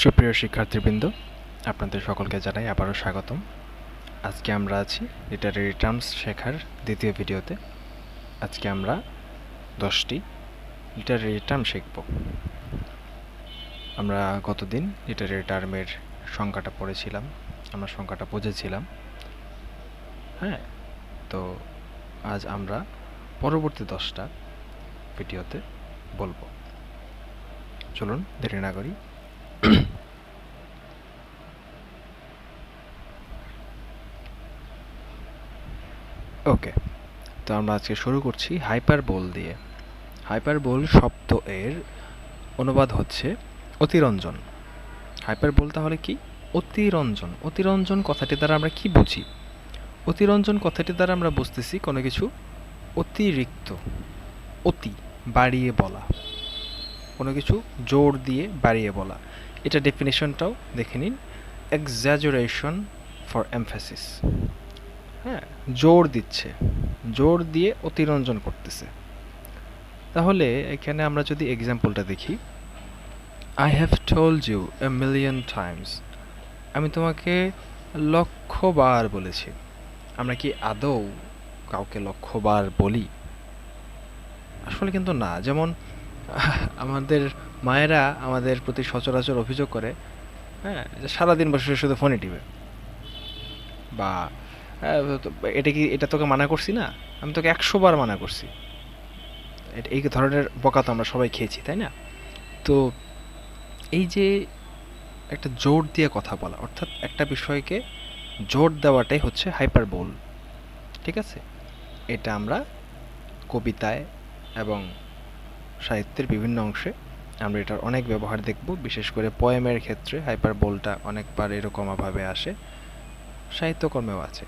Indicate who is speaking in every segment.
Speaker 1: সুপ্রিয় শিক্ষার্থীবৃন্দ, আপনাদের সকলকে জানাই আবারও স্বাগতম। আজকে আমরা আছি লিটারেরি টার্মস শেখার দ্বিতীয় ভিডিওতে। আজকে আমরা দশটি লিটারেরি টার্ম শিখব। আমরা গতদিন লিটারেরি টার্মের সংখ্যাটা পড়েছিলাম, আমরা সংখ্যাটা বুঝেছিলাম। হ্যাঁ তো আজ আমরা পরবর্তী দশটা ভিডিওতে বলব। চলুন, দেরি না করি। ওকে তো আমরা আজকে শুরু করছি হাইপার বোল দিয়ে। হাইপার বোল শব্দ এর অনুবাদ হচ্ছে অতিরঞ্জন। হাইপার বোল তাহলে কি? অতিরঞ্জন। অতিরঞ্জন কথাটি দ্বারা আমরা কি বুঝি? অতিরঞ্জন কথাটি দ্বারা আমরা বুঝতেছি কোনো কিছু অতিরিক্ত, অতি, বাড়িয়ে বলা। কোনো কিছু জোর দিয়ে বাড়িয়ে বলা। এটা ডেফিনেশনটাও দেখে নিন। এক্সাজুরেশন ফর এমফ্যাসিস হ্যাঁ জোর দিচ্ছে, জোর দিয়ে অতিরঞ্জন করতেছে। তাহলে এখানে আমরা যদি এক্সাম্পলটা দেখি I have told you a million times আমি তোমাকে লক্ষবার বলেছি। আমরা কি আদৌ কাউকে লক্ষবার বলি? আসলে কিন্তু না, যেমন আমাদের মায়েরা আমাদের প্রতি সচরাচর অভিযোগ করে হ্যাঁ সারাদিন বসে শুধু ফোনে টিপে বা এটা কি, এটা তোকে মানা করছি না? আমি তোকে একশো বার মানা করছি। এই ধরনের বকা তো আমরা সবাই খেয়েছি, তাই না? তো এই যে একটা জোর দিয়ে কথা বলা, অর্থাৎ একটা বিষয়কে জোর দেওয়াটাই হচ্ছে হাইপার বোল ঠিক আছে? এটা আমরা কবিতায় এবং সাহিত্যের বিভিন্ন অংশে আমরা এটার অনেক ব্যবহার দেখব, বিশেষ করে পোয়েমের ক্ষেত্রে হাইপার বোলটা অনেকবার এরকমভাবে আসে, সাহিত্যকর্মেও আছে।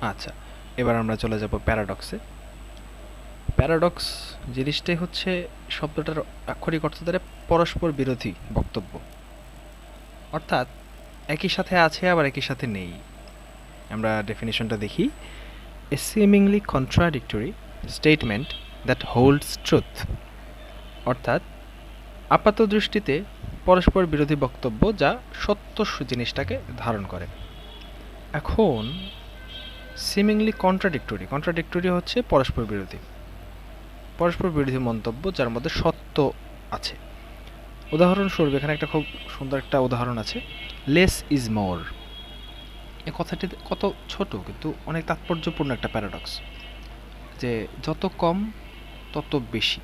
Speaker 1: আচ্ছা এবার আমরা চলে যাব প্যারাডক্সে। প্যারাডক্স জিনিসটাই হচ্ছে শব্দটার আক্ষরিক অর্থ দ্বারা পরস্পর বিরোধী বক্তব্য। অর্থাৎ একই সাথে আছে, আবার একই সাথে নেই। আমরা ডেফিনেশনটা দেখি। A seemingly contradictory statement that holds truth অর্থাৎ আপাত দৃষ্টিতে পরস্পর বিরোধী বক্তব্য যা সত্য জিনিসটাকে ধারণ করে। এখন সিমিংলি কন্ট্রাডিক্টরি কন্ট্রাডিক্টরি হচ্ছে পরস্পর বিরোধী। পরস্পর বিরোধী মন্তব্য যার মধ্যে সত্য আছে। উদাহরণস্বরূপ, এখানে একটা খুব সুন্দর একটা উদাহরণ আছে। লেস ইজ মোর এই কথাটি কত ছোট, কিন্তু অনেক তাৎপর্যপূর্ণ একটা প্যারাডক্স যে যত কম, তত বেশি।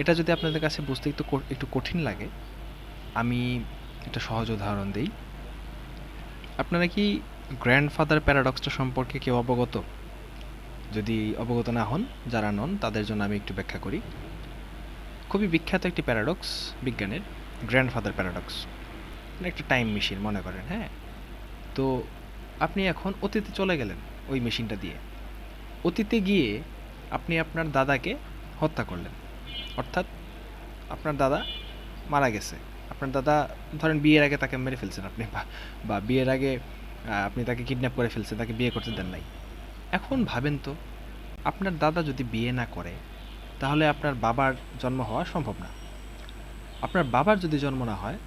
Speaker 1: এটা যদি আপনাদের কাছে বুঝতে একটু একটু কঠিন লাগে, আমি একটা সহজ উদাহরণ দিই। আপনারা কি গ্র্যান্ডফাদার প্যারাডক্সটা সম্পর্কে কেউ অবগত? যদি অবগত না হন, যারা নন, তাদের জন্য আমি একটু ব্যাখ্যা করি। খুবই বিখ্যাত একটি প্যারাডক্স বিজ্ঞানের গ্র্যান্ডফাদার প্যারাডক্স মানে একটা টাইম মেশিন মনে করেন হ্যাঁ? তো আপনি এখন অতীতে চলে গেলেন ওই মেশিনটা দিয়ে। অতীতে গিয়ে আপনি আপনার দাদাকে হত্যা করলেন। অর্থাৎ আপনার দাদা মারা গেছে। আপনার দাদা, ধরেন বিয়ের আগে তাকে মেরে ফেলছেন আপনি বা বিয়ের আগে আপনি তাকে কিডন্যাপ করে ফেলছেন তাকে বিয়ে করতে দেন নাই। এখন ভাবেন তো, আপনার দাদা যদি বিয়ে না করে, তাহলে আপনার বাবার জন্ম হওয়া সম্ভব না। আপনার বাবার যদি জন্ম না হয়,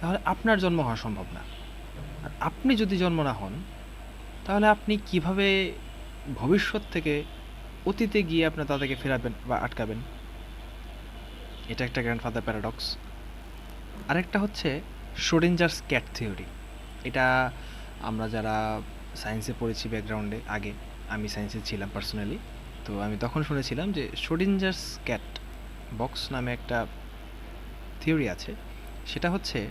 Speaker 1: তাহলে আপনার জন্ম হওয়া সম্ভব না। আর আপনি যদি জন্ম না হন, তাহলে আপনি কীভাবে ভবিষ্যৎ থেকে অতীতে গিয়ে আপনার দাদাকে ফেরাবেন বা আটকাবেন? এটা একটা গ্র্যান্ডফাদার প্যারাডক্স আরেকটা হচ্ছে শোডেঞ্জার্স ক্যাট থিওরি এটা আমরা যারা সায়েন্সে পড়েছি ব্যাকগ্রাউন্ডে আগে আমি সায়েন্সে ছিলাম পার্সোনালি তো আমি তখন শুনেছিলাম যে শোডিঞ্জার্স ক্যাট বক্স নামে একটা থিওরি আছে। সেটা হচ্ছে,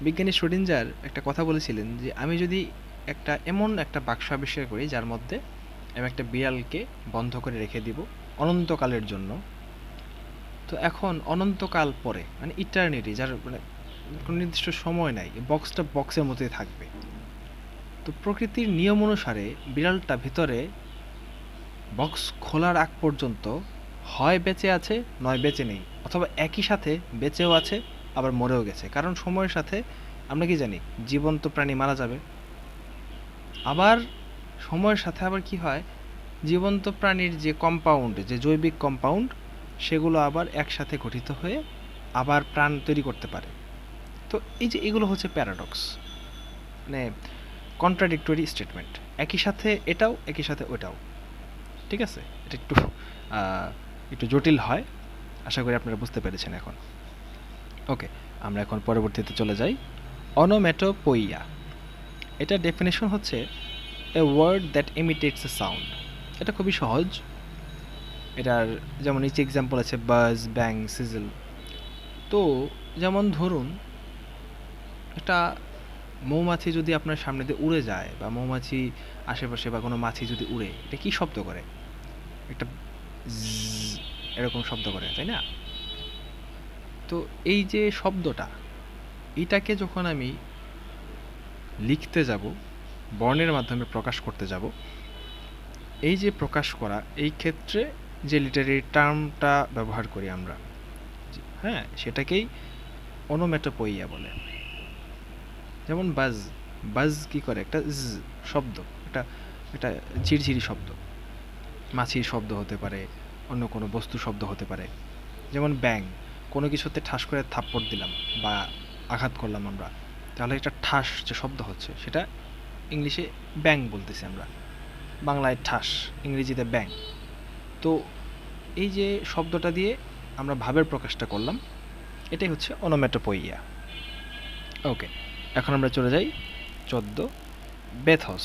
Speaker 1: বিজ্ঞানী শোডিঞ্জার একটা কথা বলেছিলেন যে আমি যদি একটা এমন একটা বাক্স আবিষ্কার করি যার মধ্যে আমি একটা বিড়ালকে বন্ধ করে রেখে দিব অনন্তকালের জন্য, তো এখন অনন্তকাল পরে মানে ইটার্নিটি যার মানে কোনো নির্দিষ্ট সময় নাই বক্সটা বক্সের মতোই থাকবে। তো প্রকৃতির নিয়ম অনুসারে বিড়ালটা ভিতরে বক্স খোলার আগ পর্যন্ত হয় বেঁচে আছে, নয় বেঁচে নেই। অথবা একই সাথে বেঁচেও আছে, আবার মরেও গেছে। কারণ সময়ের সাথে আমরা কি জানি, জীবন্ত প্রাণী মারা যাবে। আবার সময়ের সাথে আবার কি হয়, জীবন্ত প্রাণীর যে কম্পাউন্ড যে জৈবিক কম্পাউন্ড সেগুলো আবার একসাথে গঠিত হয়ে আবার প্রাণ তৈরি করতে পারে। তো এই যে এগুলো হচ্ছে প্যারাডক্স মানে কন্ট্রাডিক্টরি স্টেটমেন্ট একই সাথে এটাও, একই সাথে ওটাও। ঠিক আছে? এটা একটু একটু জটিল হয়। আশা করি আপনারা বুঝতে পেরেছেন এখন। ওকে, আমরা এখন পরবর্তীতে চলে যাই। অনোম্যাটোপইয়া এটা ডেফিনেশন হচ্ছে a word that imitates a sound এটা খুবই সহজ। এটার যেমন নিচে এক্সাম্পল আছে বাজ ব্যাং সিজল তো যেমন ধরুন, একটা মৌমাছি যদি আপনার সামনে দিয়ে উড়ে যায় বা মৌমাছি আশেপাশে বা কোনো মাছি যদি উড়ে, এটা কি শব্দ করে? একটা এরকম শব্দ করে, তাই না? তো এই যে শব্দটা, এটাকে যখন আমি লিখতে যাব, বর্ণের মাধ্যমে প্রকাশ করতে যাব, এই যে প্রকাশ করা, এই ক্ষেত্রে যে লিটারি টার্মটা ব্যবহার করি আমরা হ্যাঁ সেটাকেই অনোমেটোপইয়া বলে। যেমন বাজ বাজ কি করে? একটা শব্দ, একটা একটা ঝিরঝিরি শব্দ। মাছির শব্দ হতে পারে, অন্য কোনো বস্তু শব্দ হতে পারে। যেমন ব্যাং কোনো কিছুতে ঠাস করে থাপ্পড় দিলাম বা আঘাত করলাম আমরা, তাহলে একটা ঠাস যে শব্দ হচ্ছে, সেটা ইংলিশে ব্যাং বলতেছি আমরা। বাংলায় ঠাস, ইংরেজিতে ব্যাং তো এই যে শব্দটা দিয়ে আমরা ভাবের প্রকাশটা করলাম, এটাই হচ্ছে অনোমেটোপইয়া ওকে এখন আমরা চলে যাই চোদ্দ বেথস।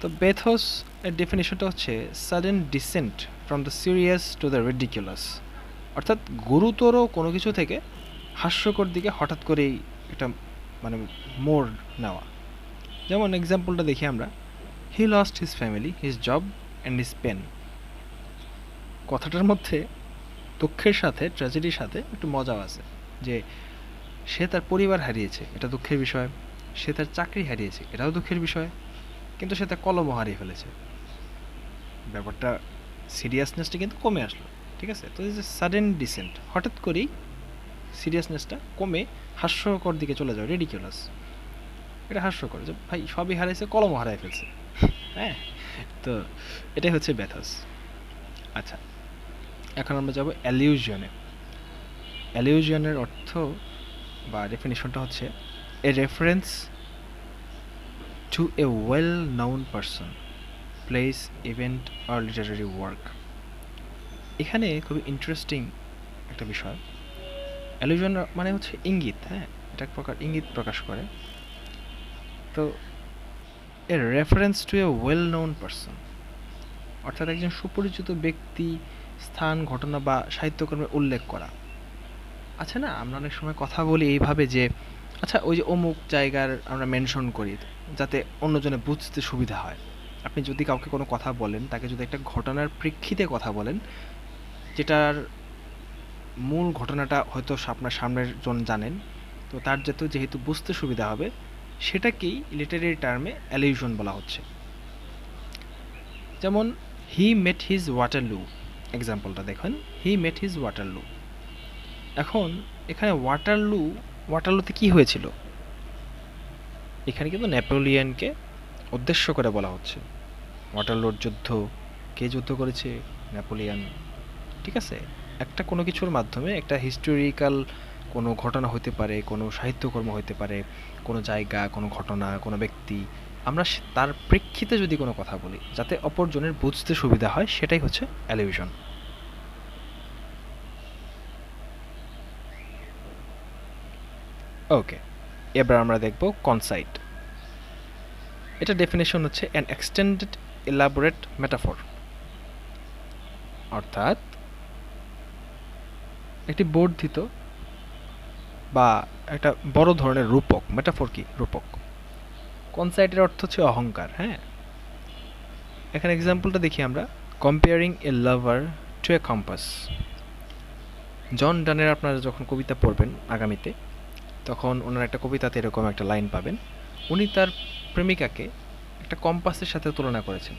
Speaker 1: তো বেথস এর ডেফিনেশনটা হচ্ছে sudden descent from the serious to the ridiculous অর্থাৎ গুরুতর কোনো কিছু থেকে হাস্যকর দিকে হঠাৎ করেই একটা মানে মোড় নেওয়া। যেমন এক্সাম্পলটা দেখি আমরা। He lost his family his job and his pen কথাটার মধ্যে দুঃখের সাথে ট্র্যাজেডির সাথে একটু মজাও আছে। যে সে তার পরিবার হারিয়েছে, এটা দুঃখের বিষয়। সে তার চাকরি হারিয়েছে, এটাও দুঃখের বিষয়। কিন্তু সে তার কলমও হারিয়ে ফেলেছে। ব্যাপারটা সিরিয়াসনেসটা কিন্তু কমে আসলো, ঠিক আছে? তো এই যে সাডেন ডিসেন্ট হঠাৎ করেই সিরিয়াসনেসটা কমে হাস্যকর দিকে চলে যাও রেডিকুলাস এটা হাস্যকর যে, ভাই, সবই হারাইছে, কলমও হারাই ফেলছে। হ্যাঁ তো এটাই হচ্ছে ব্যাথাস। আচ্ছা এখন আমরা যাব অ্যালিউশনে অ্যালিউশনের অর্থ বা ডেফিনেশনটা হচ্ছে a reference to a well known person place event or literary work এখানে খুবই ইন্টারেস্টিং একটা বিষয়। অ্যালিউশন মানে হচ্ছে ইঙ্গিত হ্যাঁ? এটা এক প্রকার ইঙ্গিত প্রকাশ করে। তো a reference to a well known person অর্থাৎ একজন সুপরিচিত ব্যক্তি, স্থান, ঘটনা বা সাহিত্যকর্মে উল্লেখ করা। আচ্ছা না? আমরা অনেক সময় কথা বলি এইভাবে যে আচ্ছা ওই যে অমুক জায়গার আমরা মেনশন করি, যাতে অন্যজনে বুঝতে সুবিধা হয়। আপনি যদি কাউকে কোনো কথা বলেন, তাকে যদি একটা ঘটনার প্রেক্ষিতে কথা বলেন, যেটার মূল ঘটনাটা হয়তো আপনার সামনের জন জানেন, তো তার যাতে যেহেতু বুঝতে সুবিধা হবে, সেটাকেই লিটারেরি টার্মে অ্যালিউশন বলা হচ্ছে। যেমন হি মেট হিজ ওয়াটারলু এক্সাম্পলটা দেখুন। হি মেট হিজ ওয়াটারলু এখন এখানে ওয়াটারলু ওয়াটারলুতে কি হয়েছিল? এখানে কিন্তু নেপোলিয়নকে উদ্দেশ্য করে বলা হচ্ছে। ওয়াটারলুর যুদ্ধ, কে যুদ্ধ করেছে? নেপোলিয়ন ঠিক আছে? একটা কোনো কিছুর মাধ্যমে একটা হিস্টোরিক্যাল কোনো ঘটনা হতে পারে, কোনো সাহিত্যকর্ম হতে পারে, কোনো জায়গা, কোনো ঘটনা, কোনো ব্যক্তি। আমরা তার প্রেক্ষিতে যদি কোনো কথা বলি, যাতে অপরজনের বুঝতে সুবিধা হয়, সেটাই হচ্ছে অ্যালিউশন ওকে এবার আমরা দেখব কনসাইট এটা ডেফিনেশন হচ্ছে অ্যান এক্সটেন্ডেড এলাবোরেট মেটাফর অর্থাৎ একটি বর্ধিত বা একটা বড় ধরনের রূপক মেটাফর কি? রূপক। কনসাইটের অর্থ হচ্ছে অহংকার হ্যাঁ? এখানে এক্সাম্পলটা দেখি আমরা। Comparing a lover to a compass John ডানের আপনারা যখন কবিতা পড়বেন আগামীতে তখন ওনার একটা কবিতাতে এরকম একটা লাইন পাবেন। উনি তার প্রেমিকাকে একটা কম্পাসের সাথে তুলনা করেছেন।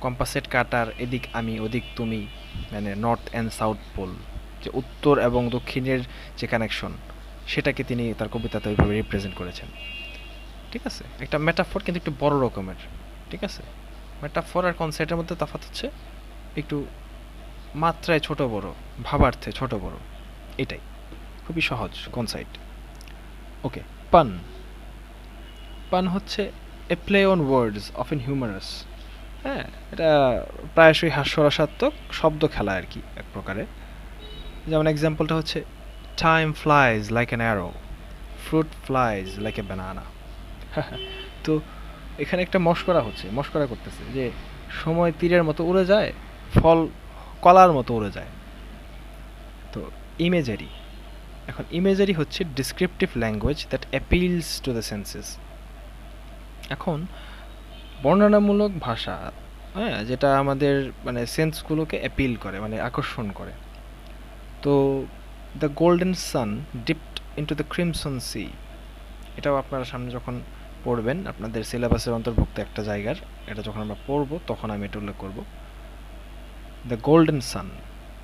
Speaker 1: কম্পাসেট কাটার এদিক আমি, ওদিক তুমি মানে নর্থ অ্যান্ড সাউথ পোল যে উত্তর এবং দক্ষিণের যে কানেকশন সেটাকে তিনি তার কবিতাতে ওইভাবে রিপ্রেজেন্ট করেছেন। ঠিক আছে? একটা মেটাফর কিন্তু একটু বড় রকমের। ঠিক আছে? মেটাফর আর কনসেপ্টের মধ্যে তফাৎ হচ্ছে একটু মাত্রায় ছোট বড়, ভাবার্থে ছোট বড়। এটাই। খুবই সহজ কনসাইট ওকে, পান। পান হচ্ছে a play on words often humorous হ্যাঁ এটা প্রায়শই হাস্যরসাত্মক, শব্দ খেলা আর কি এক প্রকারে যেমন এক্সাম্পলটা হচ্ছে time flies like an arrow fruit flies like a banana তো এখানে একটা মস্করা হচ্ছে, মস্করা করতেছে যে, সময় তীরের মতো উড়ে যায়, ফল কলার মতো উড়ে যায়। তো ইমেজারি এখন ইমেজারি হচ্ছে descriptive language that appeals to the senses এখন বর্ণনামূলক ভাষা হ্যাঁ যেটা আমাদের মানে সেন্সগুলোকে অ্যাপিল করে মানে আকর্ষণ করে। তো the golden sun dipped into the crimson sea এটাও আপনারা সামনে যখন পড়বেন, আপনাদের সিলেবাসের অন্তর্ভুক্ত একটা জায়গার, এটা যখন আমরা পড়ব, তখন আমি এটা উল্লেখ করব। দ্য গোল্ডেন সান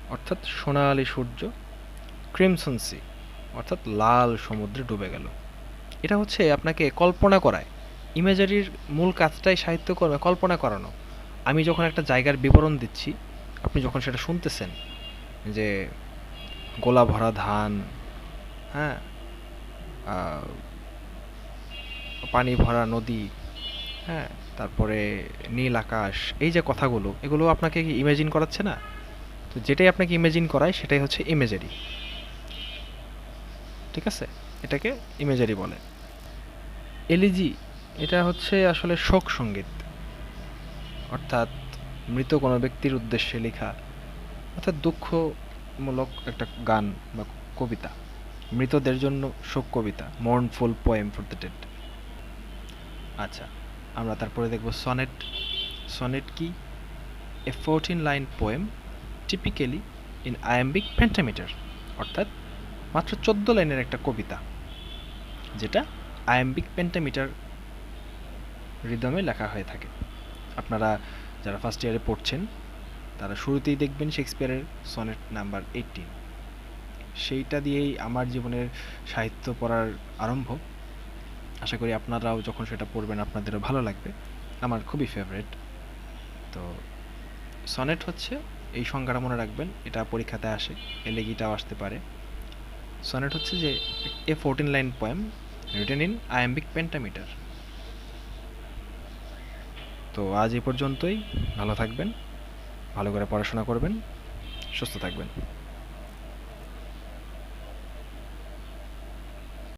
Speaker 1: অর্থাৎ সোনালি সূর্য ক্রিমসন সি, অর্থাৎ লাল সমুদ্রে ডুবে গেল। এটা হচ্ছে আপনাকে কল্পনা করায়। ইমেজারির মূল কাজটাই সাহিত্যকর্মে কল্পনা করানো। আমি যখন একটা জায়গার বিবরণ দিচ্ছি, আপনি যখন সেটা শুনতেছেন যে গোলা ভরা ধান হ্যাঁ পানি ভরা নদী হ্যাঁ তারপরে নীল আকাশ, এই যে কথাগুলো, এগুলো আপনাকে কি ইমেজিন করাচ্ছে না? তো যেটাই আপনাকে ইমেজিন করায় সেটাই হচ্ছে ইমেজারি ঠিক আছে? এটাকে ইমেজারি বলে। এলিজি এটা হচ্ছে আসলে শোক সংগীত। অর্থাৎ মৃত কোনো ব্যক্তির উদ্দেশ্যে লেখা, অর্থাৎ দুঃখমূলক একটা গান বা কবিতা। মৃতদের জন্য শোক কবিতা mournful poem for the dead আচ্ছা আমরা তারপরে দেখব সনেট সনেট কি? A fourteen line poem typically in iambic pentameter অর্থাৎ মাত্র চোদ্দ লাইনের একটা কবিতা, যেটা আয়াম্বিক পেন্টামিটার রিদমে লেখা হয়ে থাকে। আপনারা যারা ফার্স্ট ইয়ারে পড়ছেন, তারা শুরুতেই দেখবেন শেক্সপিয়ারের সনেট নাম্বার এইটিন সেইটা দিয়েই আমার জীবনের সাহিত্য পড়ার আরম্ভ। আশা করি আপনারাও যখন সেটা পড়বেন, আপনাদেরও ভালো লাগবে। আমার খুবই ফেভারিট তো সনেট হচ্ছে, এই সংজ্ঞাটা মনে রাখবেন, এটা পরীক্ষাতে আসে এলেগিটাও আসতে পারে। সনেট হচ্ছে যে a fourteen line poem written in iambic pentameter তো আজ এ পর্যন্তই, ভালো থাকবেন, ভালো করে পড়াশোনা করবেন, সুস্থ থাকবেন।